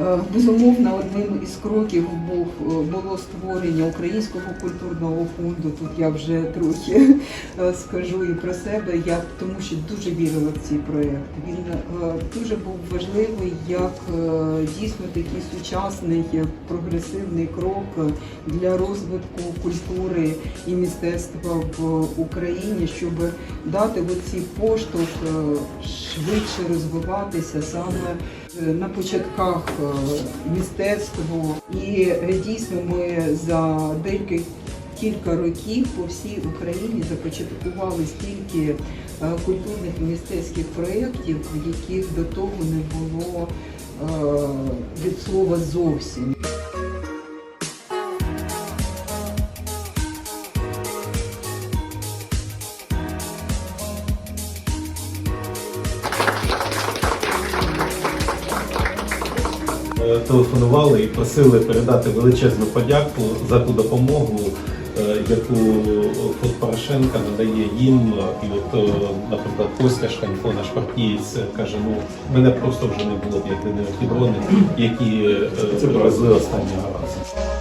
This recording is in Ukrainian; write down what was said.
Е, Безумовно, одним із кроків був е, було створення українського культурного фонду. Тут я вже трохи е, скажу і про себе, я тому що дуже вірила в цей проєкт. Він дуже був важливий як дійсно такий сучасний прогресивний крок для розвитку культури і мистецтва в Україні, щоб дати оці поштовх швидше розвиватися саме на початках е, мистецтва. І е, дійсно ми за декілька кілька років по всій Україні започаткували стільки е, культурних і мистецьких проєктів, яких до того не було від слова зовсім. Телефонували і просили передати величезну подяку за ту допомогу, е, яку фонд Порошенка надає їм. І от, е, наприклад, Костя Шканько, наш партієць, каже: ну мене просто вже не було б, якби не ті які це привезли останнього разу.